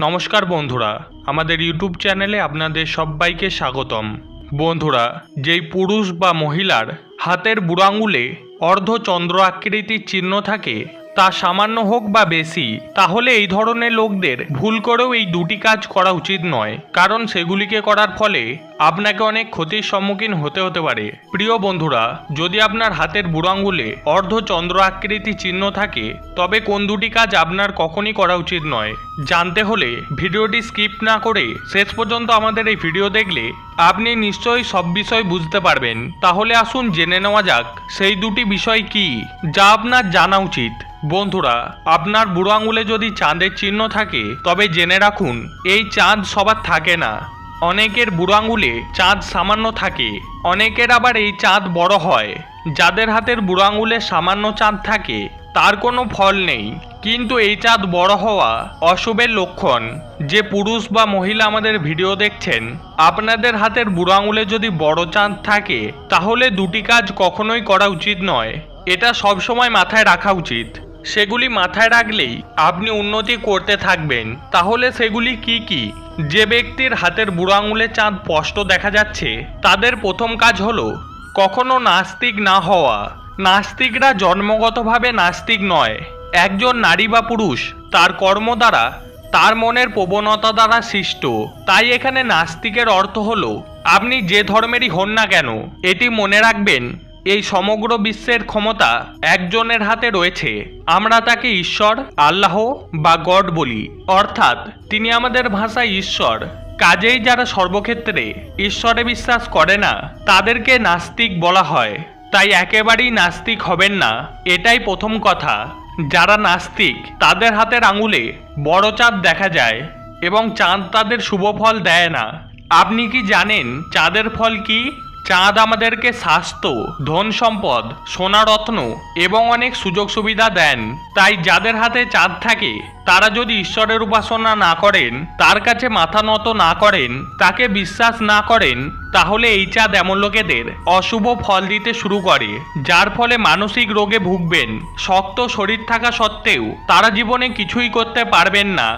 নমস্কার বন্ধুরা, আমাদের ইউটিউব চ্যানেলে আপনাদের সবাইকে স্বাগতম। বন্ধুরা, যেই পুরুষ বা মহিলার হাতের বুড়াঙ্গুলে অর্ধচন্দ্র আকৃতির চিহ্ন থাকে তা সামান্য হোক বা বেশি, তাহলে এই ধরনের লোকদের ভুল করেও এই দুটি কাজ করা উচিত নয়। কারণ সেগুলিকে করার ফলে আপনাকে অনেক ক্ষতির সম্মুখীন হতে হতে পারে। প্রিয় বন্ধুরা, যদি আপনার হাতের বুড়াঙ্গুলে অর্ধচন্দ্র আকৃতি চিহ্ন থাকে, তবে কোন দুটি কাজ আপনার কখনই করা উচিত নয়। জানতে হলে ভিডিওটি স্কিপ না করে শেষ পর্যন্ত আমাদের এই ভিডিও দেখলে আপনি নিশ্চয়ই সব বিষয় বুঝতে পারবেন। তাহলে আসুন জেনে নেওয়া যাক, সেই দুটি বিষয় কি, যা আপনার জানা উচিত। বন্ধুরা, আপনার বুড়ো আঙুলে যদি চাঁদের চিহ্ন থাকে, তবে জেনে রাখুন, এই চাঁদ সবার থাকে না। অনেকের বুড়ো আঙুলে চাঁদ সামান্য থাকে, অনেকের আবার এই চাঁদ বড় হয়। যাদের হাতের বুড়ো আঙুলে সামান্য চাঁদ থাকে, তার কোনো ফল নেই। কিন্তু এই চাঁদ বড় হওয়া অশুভের লক্ষণ। যে পুরুষ বা মহিলা আমাদের ভিডিও দেখছেন, আপনাদের হাতের বুড়ো আঙুলে যদি বড় চাঁদ থাকে, তাহলে দুটি কাজ কখনোই করা উচিত নয়। এটা সবসময় মাথায় রাখা উচিত। সেগুলি মাথায় রাখলেই আপনি উন্নতি করতে থাকবেন। তাহলে সেগুলি কি কি? যে ব্যক্তির হাতের বুড়ো আঙুলে চাঁদ স্পষ্ট দেখা যাচ্ছে, তাদের প্রথম কাজ হলো কখনো নাস্তিক না হওয়া। নাস্তিকরা জন্মগতভাবে নাস্তিক নয়। একজন নারী বা পুরুষ তার কর্ম দ্বারা তার মনের প্রবণতা দ্বারা সৃষ্ট। তাই এখানে নাস্তিকের অর্থ হলো, আপনি যে ধর্মেরই হন না কেন, এটি মনে রাখবেন এই সমগ্র বিশ্বের ক্ষমতা একজনের হাতে রয়েছে। আমরা তাকে ঈশ্বর, আল্লাহ বা গড বলি। অর্থাৎ তিনি আমাদের ভাষায় ঈশ্বর। কাজেই যারা সর্বক্ষেত্রে ঈশ্বরে বিশ্বাস করে না, তাদেরকে নাস্তিক বলা হয়। তাই একেবারেই নাস্তিক হবেন না, এটাই প্রথম কথা। যারা নাস্তিক, তাদের হাতের আঙুলে বড় চাঁদ দেখা যায় এবং চাঁদ তাদের শুভ ফল দেয় না। আপনি কি জানেন চাঁদের ফল কি? চাঁদ আমাদেরকে স্বাস্থ্য, ধন সম্পদ সোনারত্ন এবং অনেক সুযোগ সুবিধা দেন। তাই যাদের হাতে চাঁদ থাকে, তারা যদি ঈশ্বরের উপাসনা না করেন, তার কাছে মাথা নত না করেন, তাকে বিশ্বাস না করেন, তাহলে এই চাঁদ এমন লোকেদের অশুভ ফল দিতে শুরু করে, যার ফলে মানসিক রোগে ভুগবেন। শক্ত শরীর থাকা সত্ত্বেও তারা জীবনে কিছুই করতে পারবেন না।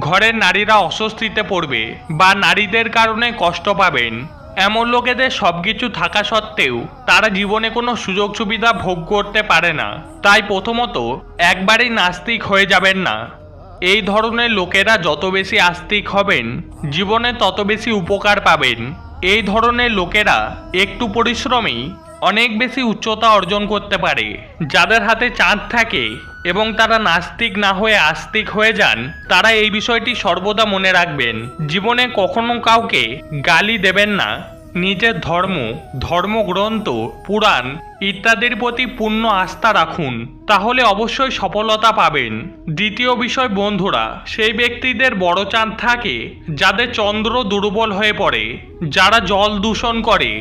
ঘরের নারীরা অস্বস্তিতে পড়বে বা নারীদের কারণে কষ্ট পাবেন। এমন লোকেদের সব কিছু থাকা সত্ত্বেও তারা জীবনে কোনো সুযোগ সুবিধা ভোগ করতে পারে না। তাই প্রথমত, একবারেই নাস্তিক হয়ে যাবেন না। এই ধরনের লোকেরা যত বেশি আস্তিক হবেন, জীবনে তত বেশি উপকার পাবেন। এই ধরনের লোকেরা একটু পরিশ্রমেই অনেক বেশি উচ্চতা অর্জন করতে পারে। যাদের হাতে চাঁদ থাকে এবং তারা নাস্তিক না হয়ে আস্তিক হয়ে যান, তারা এই বিষয়টি সর্বদা মনে রাখবেন। জীবনে কখনো কাউকে গালি দেবেন না। নিজের ধর্ম, ধর্মগ্রন্থ, পুরাণ ইত্যাদির প্রতি পূর্ণ আস্থা রাখুন, তাহলে অবশ্যই সফলতা পাবেন। দ্বিতীয় বিষয় বন্ধুরা, সেই ব্যক্তিদের বড় চাঁদ থাকে, যাদের চন্দ্র দুর্বল হয়ে পড়ে, যারা জল দূষণ করে।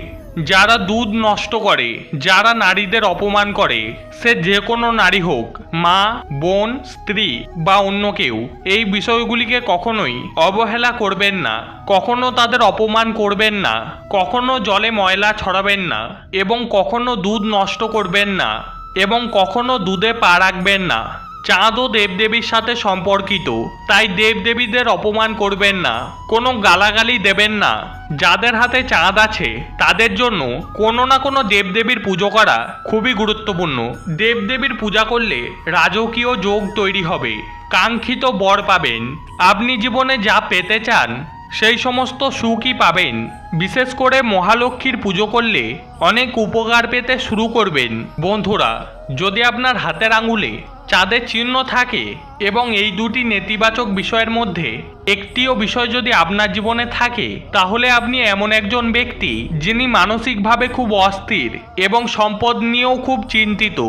যারা দুধ নষ্ট করে, যারা নারীদের অপমান করে, সে যে কোনো নারী হোক, মা, বোন, স্ত্রী বা অন্য কেউ, এই বিষয়গুলিকে কখনোই অবহেলা করবেন না, কখনো তাদের অপমান করবেন না, কখনো জলে ময়লা ছড়াবেন না এবং কখনো দুধ নষ্ট করবেন না এবং কখনো দুধে পা রাখবেন না। চাঁদ ও দেবদেবীর সাথে সম্পর্কিত, তাই দেবদেবীদের অপমান করবেন না, কোনো গালাগালি দেবেন না। যাদের হাতে চাঁদ আছে, তাদের জন্য কোনো না কোনো দেবদেবীর পুজো করা খুবই গুরুত্বপূর্ণ। দেবদেবীর পূজা করলে রাজকীয় যোগ তৈরি হবে, কাঙ্ক্ষিত বর পাবেন। আপনি জীবনে যা পেতে চান, সেই সমস্ত সুখই পাবেন। বিশেষ করে মহালক্ষ্মীর পুজো করলে অনেক উপকার পেতে শুরু করবেন। বন্ধুরা, যদি আপনার হাতের আঙুলে চাঁদের চিহ্ন থাকে এবং এই দুটি নেতিবাচক বিষয়ের মধ্যে একটিও বিষয় যদি আপনার জীবনে থাকে, তাহলে আপনি এমন একজন ব্যক্তি যিনি মানসিকভাবে খুব অস্থির এবং সম্পদ নিয়েও খুব চিন্তিত।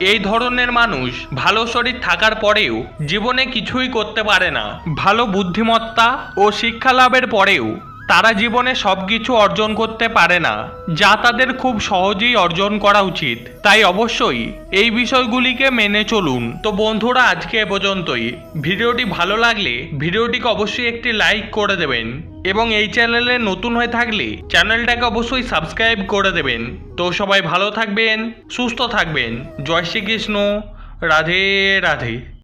এই ধরনের মানুষ ভালো শরীর থাকার পরেও জীবনে কিছুই করতে পারে না। ভালো বুদ্ধিমত্তা ও শিক্ষা লাভের পরেও তারা জীবনে সব কিছু অর্জন করতে পারে না, যা তাদের খুব সহজেই অর্জন করা উচিত। তাই অবশ্যই এই বিষয়গুলিকে মেনে চলুন। তো বন্ধুরা, আজকে এ পর্যন্তই। ভিডিওটি ভালো লাগলে ভিডিওটিকে অবশ্যই একটি লাইক করে দেবেন এবং এই চ্যানেলে নতুন হয়ে থাকলে চ্যানেলটাকে অবশ্যই সাবস্ক্রাইব করে দেবেন। তো সবাই ভালো থাকবেন, সুস্থ থাকবেন। জয় শ্রীকৃষ্ণ। রাধে রাধে।